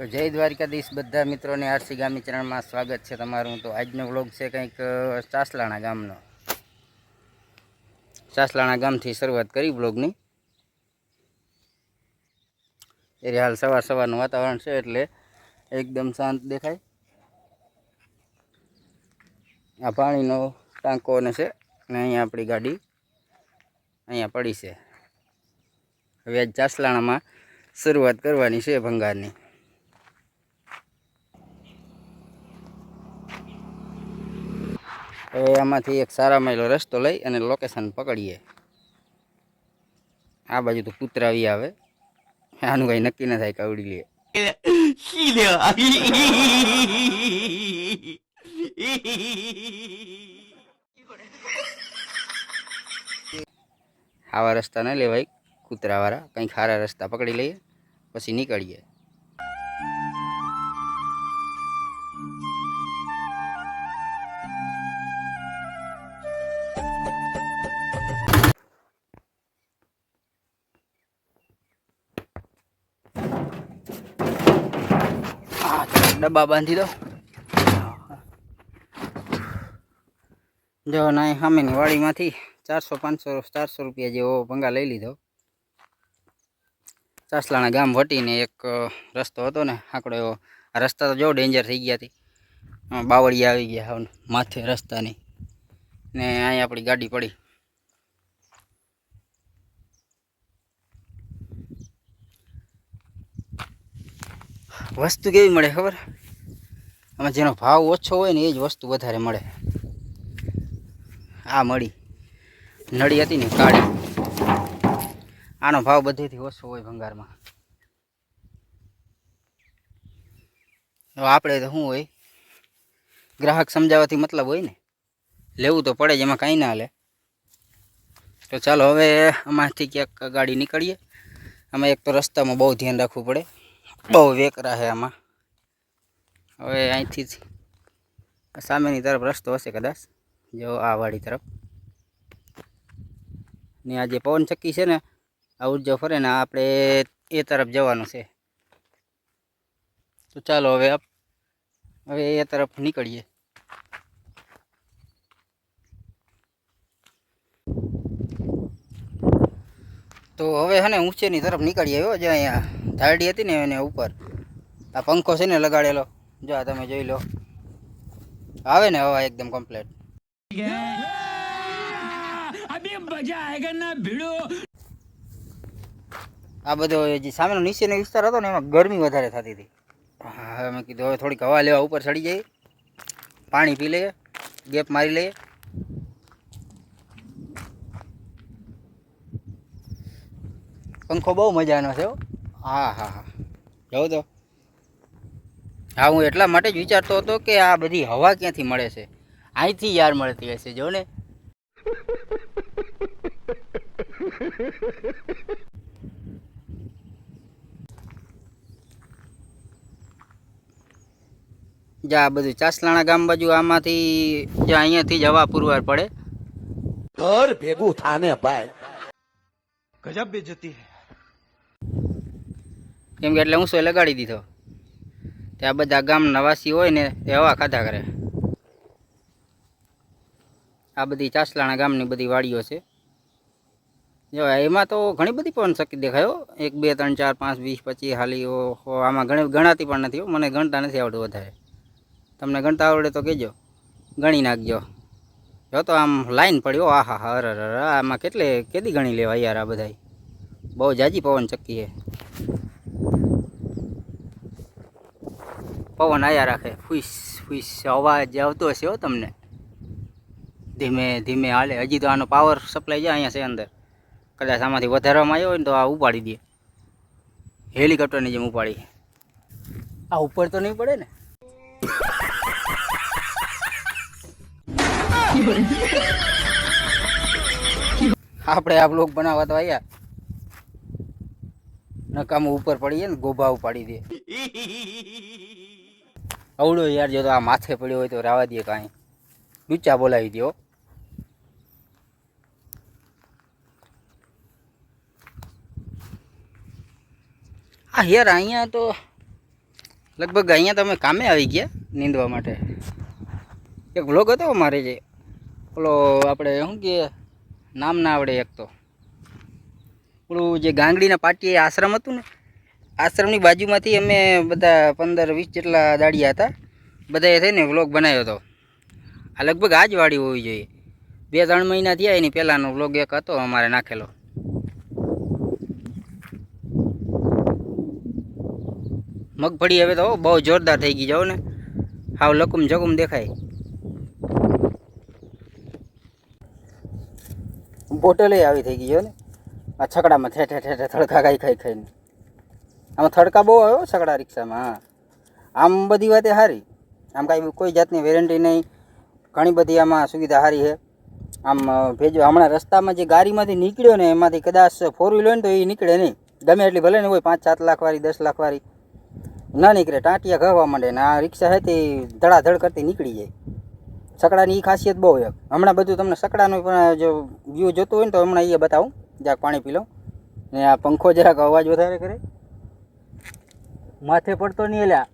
તો જય દ્વારકાધીશ બધા મિત્રોને આરસી ગામી ચરણમાં સ્વાગત છે તમારું. તો આજનો વ્લોગ છે કંઈક ચાસલાણા ગામનો. ચાસલાણા ગામથી શરૂઆત કરી વ્લોગની. એ હાલ સવાર સવારનું વાતાવરણ છે એટલે એકદમ શાંત દેખાય. આ પાણીનો ટાંકો ને છે અને અહીંયા આપણી ગાડી અહીંયા પડી છે. હવે આજ ચાસલાણામાં શરૂઆત કરવાની છે ભંગારની. હવે આમાંથી એક સારા માયલો રસ્તો લઈ અને લોકેશન પકડીએ. આ બાજુ તો કૂતરા આવી આવે. આનું કંઈ નક્કી ન થાય કવડી લે. આવા રસ્તા ન લેવાય. કૂતરાવાળા કંઈ ખારા રસ્તા પકડી લઈએ, પછી નીકળીએ. ડબ્બા બાંધી દો જો ના સામેની વાડીમાંથી ચારસો, પાંચસો, ચારસો રૂપિયા જેવો ભંગા લઈ લીધો. ચાસલાણા ગામ વટીને એક રસ્તો હતો ને, આકડો એવો. આ રસ્તા તો જો ડેન્જર થઈ ગયા હતી બાવળી આવી ગયા માથે રસ્તાની. ને અહીં આપણી ગાડી પડી. વસ્તુ કેવી મળે ખબર? આમાં જેનો ભાવ ઓછો હોય ને એ જ વસ્તુ વધારે મળે. આ મળી. નળી હતી ને કાળી. આનો ભાવ બધેથી ઓછો હોય ભંગારમાં. આપણે તો શું હોય? ગ્રાહક સમજાવવાથી મતલબ હોય ને? લેવું તો પડે જ, એમાં કાંઈ ના લે. તો ચાલો હવે આમાંથી ક્યાંક ગાડી નીકળીએ. આમાં એક તો રસ્તામાં બહુ ધ્યાન રાખવું પડે. બહુ વેકરા છે આમાં. હવે અહીંથી જ. સામેની તરફ રસ્તો હશે કદાચ. જો આ વાડી તરફ. ને આ જે પવન ચક્કી છે ને, આ ઊર્જા ફરે ને આપણે એ તરફ જવાનું છે. તો ચાલો હવે આપ, હવે એ તરફ નીકળીએ. તો હવે હે ને ઊંચેની તરફ નીકળી આવ્યો જે અહીંયા ધારડી હતી ને એને ઉપર. આ પંખો છે ને લગાડેલો. જો આ તમે જોઈ લો. આવે ને હવા એકદમ કમ્પ્લેટ આ બધો જે સામેનો નીચેનો વિસ્તાર હતો ને એમાં ગરમી વધારે થતી હતી. હવે મેં કીધું હવે થોડીક હવા લેવા ઉપર ચડી જઈએ. પાણી પી લઈએ ગેપ મારી લઈએ. પંખો બહુ મજાનો છે હા. હા હા જવું તો. હા હું એટલા માટે જ વિચારતો હતો કે આ બધી હવા ક્યાંથી મળે છે? અહીંથી યાર મળતી હશે જો ને. જા આ બધું ચાસલાણા ગામ બાજુ આમાંથી જ્યાં અહીંયાથી જવા પુરવાર પડે. ઘર ભેગું થાને ભાઈ. ગજબ બેજતી કેમ કે એટલે હું સોય લગાડી દીધો. ત્યાં બધા ગામના નવાસી હોય ને હવા ખાધા કરે. આ બધી ચાસલાણા ગામની બધી વાડીઓ છે. જો એમાં તો ઘણી બધી પવન શક્તિ દેખાયો એક બે ત્રણ ચાર પાંચ વીસ પચીસ હાલી આમાં ઘણી ગણાતી પણ નથી મને ગણતા નથી આવડતું વધારે. તમને ગણતા આવડે તો કહેજો. ગણી નાખજો. જો તો આમ લાઈન પડ્યો આ હા. હા હર અર, આમાં કેટલે કેદી ગણી લેવા યાર આ બધા બહુ જાજી પવન ચક્કી છે પવન આયા રાખે. ફૂસ ફૂસ, અવાજ આવતો હશે હો તમને. ધીમે ધીમે હાલે. હજી તો આનો પાવર સપ્લાય છે અહીંયા છે અંદર. કદાચ આમાંથી વધારવામાં આવ્યો હોય ને તો આ ઉપાડી દે. હેલિકોપ્ટરની જેમ ઉપાડી. આ ઉપર તો નહીં પડે ને? આપણે આ બ્લોક બનાવવા તો આવ્યા નકામું ઉપર પડીએ ને ગોભા ઉપાડી દે. અવડો યાર, જો તો આ માથે પડ્યો હોય તો રાવા દે કાંઈ. ડૂચા બોલાવી દો આ યાર, અહીંયા તો લગભગ અહીંયા તમે કામે આવી ગયા નીંદવા માટે. એક વ્લોગ હતો અમારે જે. ઓલો આપણે શું કહે નામ ના આવડે એક તો. પેલું જે ગાંગડીના પાટીએ આશ્રમ હતું ને આશ્રમની બાજુમાંથી અમે બધા પંદર વીસ જેટલા દાડિયા હતા. બધાએ થઈને વ્લોગ બનાવ્યો હતો. આ લગભગ આ જ વાડી હોવી જોઈએ. બે ત્રણ મહિના થયા એની પહેલાંનો વ્લોગ એક હતો અમારે નાખેલો. મગફળી હવે તો બહુ જોરદાર થઈ ગઈ જાઓ ને. હાવ લકુમ જકુમ દેખાય. બોટલે આવી થઈ ગઈ જો ને. આ છકડામાં ઠે ઠે ઠે ઠે ખાઈ ખાઈ આમાં થડકા બહુ આવ્યો સગડા રિક્ષામાં. આમ બધી વાતે સારી આમ કાંઈ કોઈ જાતની વેરંટી નહીં. ઘણી બધી આમાં સુવિધા સારી છે. આમ ભેજો હમણાં રસ્તામાં જે ગાડીમાંથી નીકળ્યો ને એમાંથી કદાચ ફોર વ્હીલ હોય ને તો એ નીકળે નહીં. ગમે એટલી ભલે ને હોય, પાંચ સાત લાખવાળી દસ લાખવાળી ના નીકળે. ટાંટિયા ઘવા માંડે ને આ રિક્ષા છે તે ધડાધડ કરતી નીકળી જાય. સકડાની એ ખાસિયત બહુ છે. હમણાં બધું તમને સકડાનું પણ જો વ્યૂ જોતું હોય ને તો હમણાં એ બતાવું. જરાક પાણી પી લઉં. ને આ પંખો જરાક અવાજ વધારે કરે. માથે પડતો નહીં એલા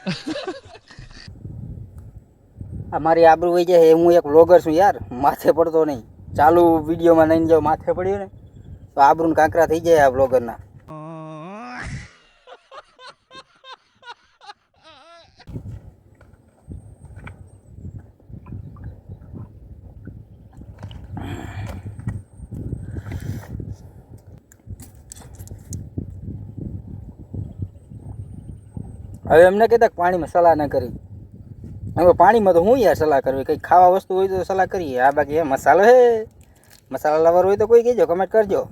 આ મારી આબરૂ વહી જાય હું એક વ્લોગર છું યાર, માથે પડતો નહીં. ચાલુ વિડીયોમાં નહીં જો માથે પડ્યો ને, તો આબરૂને કાંકરા થઈ જાય આ વ્લોગરના હવે એમને કહેતા પાણીમાં સલાહ ન કરી હવે પાણીમાં તો હું યાર સલાહ કરવી? કંઈક ખાવા વસ્તુ હોય તો સલાહ કરીએ. આ બાકી એ મસાલો હે. મસાલા લવર હોય તો કોઈ કહેજો કમેન્ટ કરજો.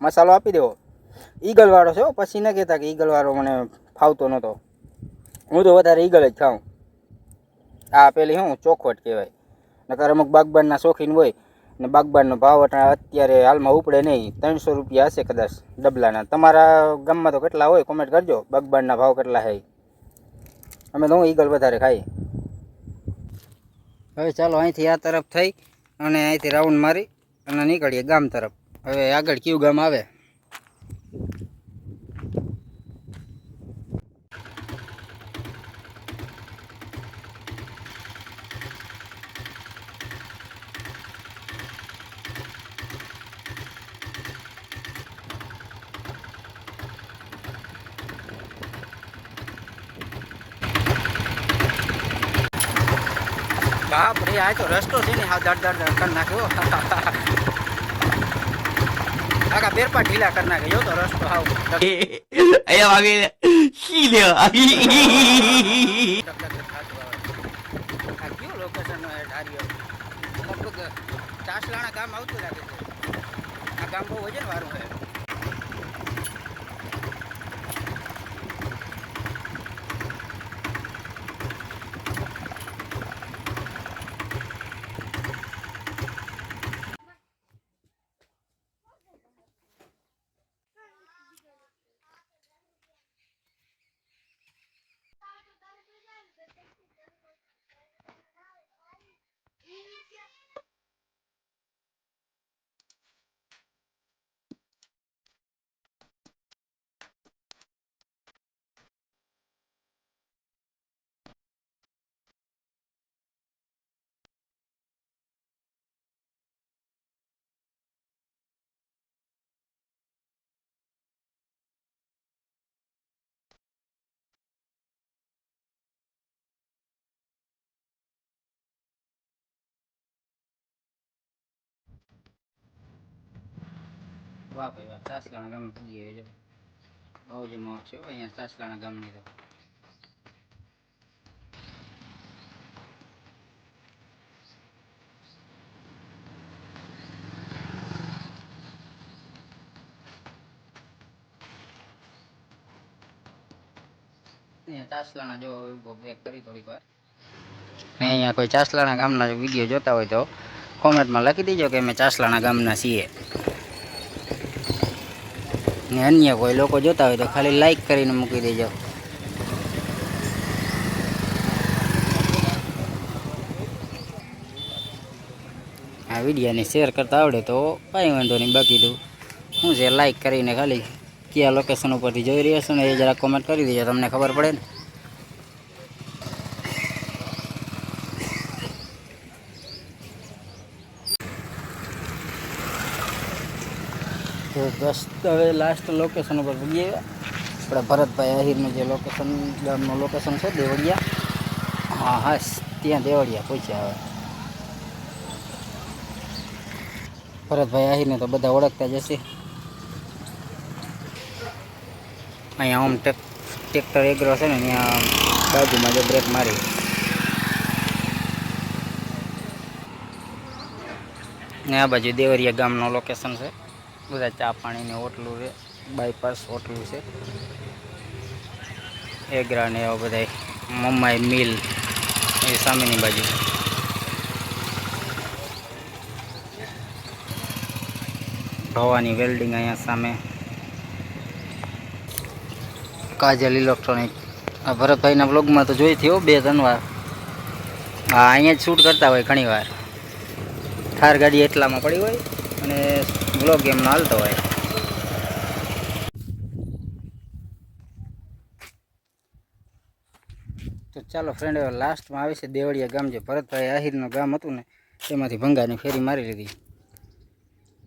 મસાલો આપી દેવો. ઈગલવાળો છે પછી ન કહેતા કે ઈગલવાળો મને ફાવતો નહોતો. હું તો વધારે ઈગલ જ ખાઉં. આ પેલી હું ચોખવટ કહેવાય. નકર અમુક બાગબાનના શોખીન હોય. ને બાગબાનનો ભાવ અત્યારે હાલમાં ઉપડે નહીં. ત્રણસો રૂપિયા હશે કદાચ ડબલાના. તમારા ગામમાં તો કેટલા હોય કોમેન્ટ કરજો. બાગબાનના ભાવ કેટલા છે અમે તો હું ઈગલ વધારે ખાઈએ હવે ચાલો અહીંથી આ તરફ થઈ અને અહીંથી રાઉન્ડ મારી અને નીકળીએ ગામ તરફ. હવે આગળ કયું ગામ આવે? બાપ રે આ તો રસ્તો છે ને હા દડ દડ કરી નાખ્યો. આખા બેરપા ઢીલા કરી નાખે જો તો રસ્તો હાવ અહીંયા va શી લે આ કયું લોકેશન ધાર્યો લગભગ ચાસલાણા ગામ આવતું લાગે છે. આ ગામ બહુ વજન વાળું છે. વાહ ભાઈ વાહ, સાસલાણા ગામ પૂગી ગયો બહુ જ મોજ છે અહીંયા સાસલાણા ગામની તો. અહીંયા જો ઊભો બ્રેક કરી થોડીક વાર. અહીંયા કોઈ ચાસલાણા ગામના વીડિયો જોતા હોય તો કોમેન્ટમાં લખી દેજો કે અમે ચાસલાણા ગામના છીએ. ને અન્ય કોઈ લોકો જોતા હોય તો ખાલી લાઈક કરીને મૂકી દેજો. આ વિડીયોને શેર કરતા આવડે તો કાંઈ વાંધો નહીં, બાકી તો શું છે લાઈક કરીને ખાલી કયા લોકેશન ઉપરથી જોઈ રહ્યા છો ને એ જરા કોમેન્ટ કરી દેજો, તમને ખબર પડે ને? તો બસ હવે લાસ્ટ લોકેશન ઉપર પૂગીએ આપણે ભરતભાઈ આહિરનું જે લોકેશન ગામનું લોકેશન છે દેવળિયા હા હા ત્યાં દેવળિયા પહોંચ્યા હવે। ભરતભાઈ આહિરને તો બધા ઓળખતા જ હશે। અહીંયા આમ ટેક ટ્રેક્ટર એગ્રો છે ને ત્યાં બાજુમાં જે બ્રેક મારી. ને આ બાજુ દેવરિયા ગામનું લોકેશન છે। બધા ચા પાણીને હોટલું છે બાયપાસ હોટલું છે. એગ્રા ને એવા બધા મમ્માઈ મિલ એ સામેની બાજુ. ભવાની વેલ્ડિંગ અહીંયા સામે. કાજલ ઇલેક્ટ્રોનિક આ ભરતભાઈના બ્લોગમાં તો જોઈ થયો બે ત્રણ વાર હા, અહીંયા જ શૂટ કરતા હોય ઘણી વાર થાર ગાડી એટલામાં પડી હોય અને બ્લોગ એમનો હાલતો હોય. તો ચાલો ફ્રેન્ડ હવે લાસ્ટમાં આવે છે દેવળિયા ગામ, જે ભરતભાઈ આહિરનું ગામ હતું ને, તેમાંથી ભંગાની ફેરી મારી લીધી.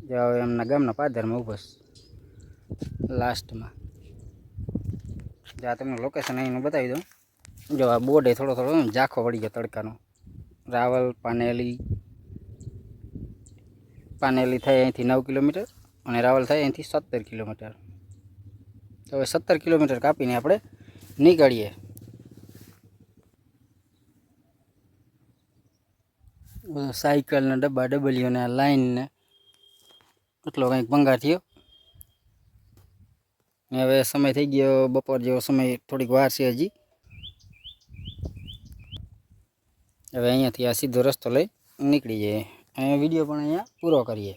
જો હવે એમના ગામના પાદરમાં ઊભો લાસ્ટમાં જો તમને લોકેશન અહીંનું બતાવી દઉં. જો આ બોર્ડે થોડો થોડો ઝાંખો પડી ગયો તડકાનો. રાવલ, પાનેલી પાનેલી થાય અહીંથી નવ કિલોમીટર અને રાવલ થાય અહીંથી સત્તર કિલોમીટર. તો હવે સત્તર કિલોમીટર કાપીને આપણે નીકળીએ. સાયકલના ડબ્બા ડબલીઓને લાઈનને, એટલો કંઈક ભંગાર થયો. હવે સમય થઈ ગયો, બપોર જેવો સમય થોડીક વાર છે હજી. હવે અહીંયાથી આ સીધો રસ્તો લઈ નીકળી જઈએ. અને વીડિયો પણ અહીંયા પૂરો કરીએ.